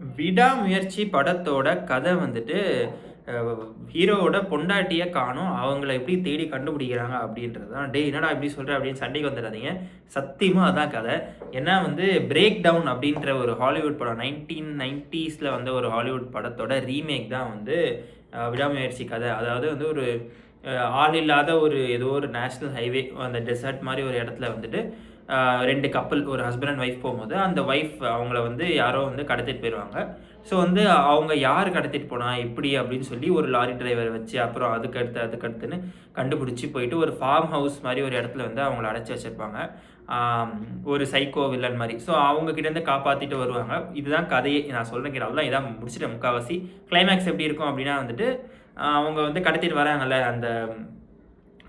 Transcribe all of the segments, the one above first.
விடாமுயற்சி படத்தோட கதை வந்துட்டு ஹீரோவோட பொண்டாட்டியை காணும். அவங்கள எப்படி தேடி கண்டுபிடிக்கிறாங்க அப்படின்றது தான். டே என்னடா இப்படி சொல்கிற அப்படின்னு சண்டைக்கு வந்துடாதீங்க. சத்தியமாக அதான் கதை. ஏன்னா வந்து பிரேக் டவுன் அப்படின்ற ஒரு ஹாலிவுட் படம் நைன்டீன் நைன்ட்டீஸில் வந்த ஒரு ஹாலிவுட் படத்தோட ரீமேக் தான் வந்து விடாமுயற்சி கதை. அதாவது வந்து ஒரு ஆள் இல்லாத ஒரு ஏதோ ஒரு நேஷ்னல் ஹைவே அந்த டெசர்ட் மாதிரி ஒரு இடத்துல வந்துட்டு ரெண்டு கப்பல் ஒரு ஹஸ்பண்ட் அண்ட் ஒய்ஃப் போகும்போது அந்த ஒய்ஃப் அவங்கள வந்து யாரோ வந்து கடத்திட்டு போயிடுவாங்க. ஸோ வந்து அவங்க யார் கடத்திட்டு போனா எப்படி அப்படின்னு சொல்லி ஒரு லாரி டிரைவரை வச்சு அப்புறம் அதுக்கடுத்து அதுக்கடுத்துன்னு கண்டுபிடிச்சி போயிட்டு ஒரு ஃபார்ம் ஹவுஸ் மாதிரி ஒரு இடத்துல வந்து அவங்கள அடைச்சி வச்சுருப்பாங்க. ஒரு சைக்கோ வில்லன் மாதிரி. ஸோ அவங்கக்கிட்டேருந்து காப்பாற்றிட்டு வருவாங்க. இதுதான் கதையை. நான் சொல்கிறேன் அவ்வளோ இதான் முடிச்சிட்டேன் முக்கால்வாசி கிளைமேக்ஸ் எப்படி இருக்கும் அப்படின்னா வந்துட்டு அவங்க வந்து கடத்திட்டு வராங்கல்ல அந்த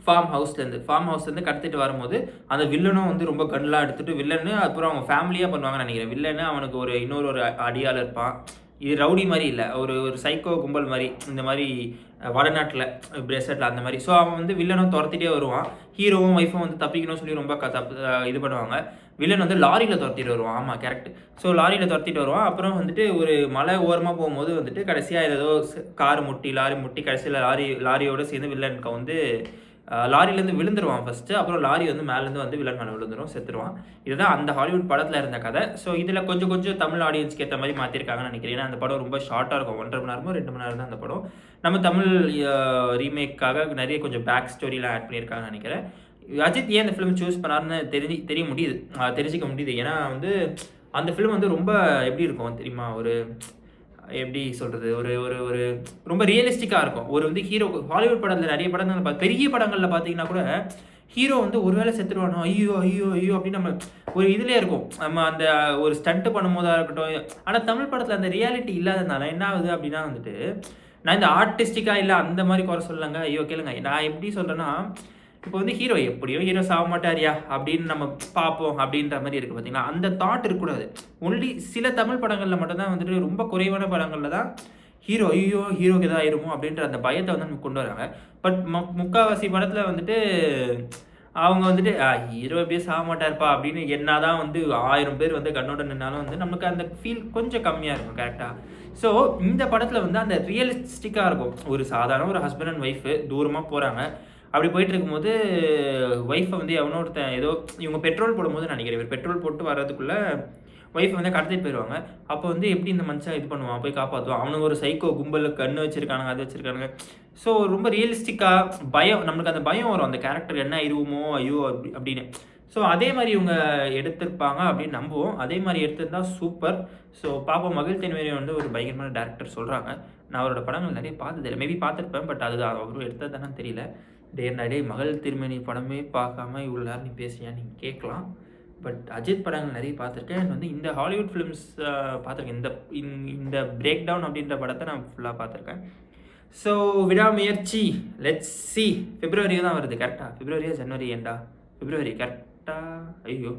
ஃபார்ம் ஹவுஸ்லேருந்து ஃபார்ம் ஹவுஸ்லேருந்து கடத்திட்டு வரும்போது அந்த வில்லனும் வந்து ரொம்ப கன்லாம் எடுத்துகிட்டு வில்லனு அப்புறம் அவங்க ஃபேமிலியாக பண்ணுவாங்கன்னு நினைக்கிறேன். வில்லனு அவனுக்கு ஒரு இன்னொரு ஒரு அடியால் இருப்பான். இது ரவுடி மாதிரி இல்லை ஒரு ஒரு சைக்கோ கும்பல் மாதிரி இந்த மாதிரி வடநாட்டில் பிரேஸ்லெட்டில் அந்த மாதிரி. ஸோ அவன் வந்து வில்லனும் துரத்திட்டே வருவான். ஹீரோவும் ஒய்ஃபும் வந்து தப்பிக்கணும்னு சொல்லி ரொம்ப க தப்பு இது பண்ணுவாங்க. வில்லன் வந்து லாரியில் துரத்திட்டு வருவான். ஆமாம் கரெக்ட் ஸோ லாரியில் துரத்திட்டு வருவான். அப்புறம் வந்துட்டு ஒரு மலை ஓரமாக போகும்போது வந்துட்டு கடைசியாக ஏதோ கார் முட்டி லாரி முட்டி கடைசியில் லாரி லாரியோடு சேர்ந்து வில்லனுக்கு வந்து லாரிலேருந்து விழுந்துருவான் ஃபஸ்ட்டு அப்புறம் லாரி வந்து மேலேருந்து வந்து வில்லன் மேலே விழுந்துரும் செத்துருவான். இதுதான் அந்த ஹாலிவுட் படத்தில் இருந்த கதை. ஸோ இதில் கொஞ்சம் கொஞ்சம் தமிழ் ஆடியன்ஸ்க்கு ஏற்ற மாதிரி மாற்றிருக்காங்கன்னு நினைக்கிறேன். ஏன்னா அந்த படம் ரொம்ப ஷார்ட்டாக இருக்கும். ஒன்றரை மணி நேரமோ ரெண்டு மணி நேரம் தான் அந்த படம். நம்ம தமிழ் ரீமேக்காக நிறைய கொஞ்சம் பேக் ஸ்டோரிலாம் ஆட் பண்ணியிருக்காங்கன்னு நினைக்கிறேன். அஜித் ஏன் இந்த ஃபிலிம் சூஸ் பண்ணாருன்னு தெரிஞ்சு தெரிய முடியுது. தெரிஞ்சிக்க தெரிஞ்சுக்க முடியுது. ஏன்னா வந்து அந்த ஃபிலிம் வந்து ரொம்ப எப்படி இருக்கும் தெரியுமா? ஒரு எப்படி சொல்கிறது ஒரு ஒரு ஒரு ரொம்ப ரியலிஸ்டிக்காக இருக்கும். ஒரு வந்து ஹீரோ ஹாலிவுட் படத்தில் நிறைய படங்கள் பெரிய படங்களில் பார்த்தீங்கன்னா கூட ஹீரோ வந்து ஒருவேளை செத்துருவானோ ஐயோ ஐயோ ஐயோ அப்படின்னு நம்ம ஒரு இதுலேயே இருக்கும். நம்ம அந்த ஒரு ஸ்டண்ட்டு பண்ணும்போதாக இருக்கட்டும் ஆனால் தமிழ் படத்தில் அந்த ரியாலிட்டி இல்லாததுனால என்ன ஆகுது அப்படின்னா வந்துட்டு நான் இந்த ஆர்டிஸ்டிக்காக இல்லை அந்த மாதிரி குறை சொல்லலைங்க. ஐயோ கேளுங்க. நான் எப்படி சொல்கிறேன்னா இப்போ வந்து ஹீரோ எப்படியோ ஹீரோ சாக மாட்டாரியா? அப்படின்னு நம்ம பார்ப்போம் அப்படின்ற மாதிரி இருக்குது பார்த்தீங்களா? அந்த தாட் இருக்கக்கூடாது. ஒன்லி சில தமிழ் படங்களில் மட்டும்தான் வந்துட்டு ரொம்ப குறைவான படங்களில் தான் ஹீரோ ஐயோ ஹீரோக்கு எதாவது ஆயிருமோ அப்படின்ற அந்த பயத்தை வந்து நமக்கு கொண்டு வராங்க. பட் முக்கால்வாசி படத்தில் வந்துட்டு அவங்க வந்துட்டு ஹீரோ எப்படியே சாக மாட்டார்ப்பா அப்படின்னு என்ன தான் வந்து ஆயிரம் பேர் வந்து கண்ணோட நின்னாலும் வந்து நமக்கு அந்த ஃபீல் கொஞ்சம் கம்மியாக இருக்கும் கரெக்டாக ஸோ இந்த படத்தில் வந்து அந்த ரியலிஸ்டிக்காக இருக்கும். ஒரு சாதாரண ஒரு ஹஸ்பண்ட் அண்ட் ஒய்ஃபு தூரமாக போகிறாங்க அப்படி போயிட்டு இருக்கும்போது ஒய்ஃபை வந்து எவனோ ஒருத்தன் ஏதோ இவங்க பெட்ரோல் போடும்போது நினைக்கிறேன். இவர் பெட்ரோல் போட்டு வர்றதுக்குள்ளே ஒய்ஃபை வந்து கடத்திட்டு போயிடுவாங்க அப்போ வந்து எப்படி இந்த மனுஷன் இது பண்ணுவான்? போய் காப்பாற்றுவான் அவனுக்கு ஒரு சைக்கோ கும்பல் கண்ணு வச்சுருக்கானுங்க அது வச்சுருக்கானுங்க. ஸோ ரொம்ப ரியலிஸ்டிக்காக பயம் நம்மளுக்கு அந்த பயம் வரும். அந்த கேரக்டர் என்ன இருவோமோ ஐயோ அப்படி அப்படின்னு. ஸோ அதே மாதிரி இவங்க எடுத்திருப்பாங்க அப்படின்னு நம்புவோம். அதே மாதிரி எடுத்திருந்தா சூப்பர் ஸோ பாப்போம். மகிழ் தென்வேரி வந்து ஒரு பயங்கரமான டேரக்டர் சொல்கிறாங்க நான் அவரோட படங்கள் நிறைய பார்த்ததில்லை. மேபி பார்த்துருப்பேன் பட் அது அவரும் எடுத்ததானு தெரியல. டே டே மகள் திருமணி படமே பார்க்காம இவ்வளோ நேரம் நீ பேசியா நீங்கள் கேட்கலாம். பட் அஜித் படங்கள் நிறைய பார்த்துருக்கேன். அண்ட் வந்து இந்த ஹாலிவுட் ஃபிலிம்ஸ் பார்த்துருக்கேன். இந்த இந்த- இந்த பிரேக் டவுன் அப்படின்ற படத்தை நான் ஃபுல்லாக பார்த்துருக்கேன். ஸோ விடாமுயற்சி. லெட்ஸ் சி பிப்ரவரி தான் வருது கரெக்டாக பிப்ரவரியா ஜனவரி ஏண்டா? பிப்ரவரி கரெக்டாக ஐயோ.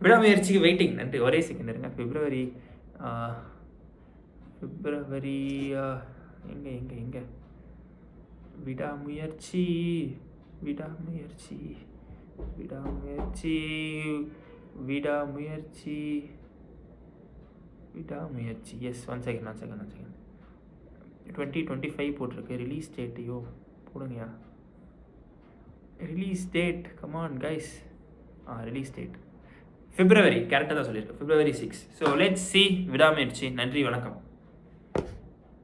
விடாமுயற்சிக்கு வெயிட்டிங் நன்றி. ஒரே செகண்ட் இருங்க. பிப்ரவரி ஆஹ், பிப்ரவரி எங்கே எங்கே? விடாமுயற்சி விடாமுயற்சி விடாமுயற்சி விடாமுயற்சி விடாமுயற்சி. Yes one second one second one second twenty twenty five போட்டிருக்கு ரிலீஸ் டேட்டையோ போடுங்கயா release date come on guys ah release date February கரெக்டாக தான் சொல்லியிருக்கேன் February six so let's see விடாமுயற்சி. நன்றி வணக்கம்.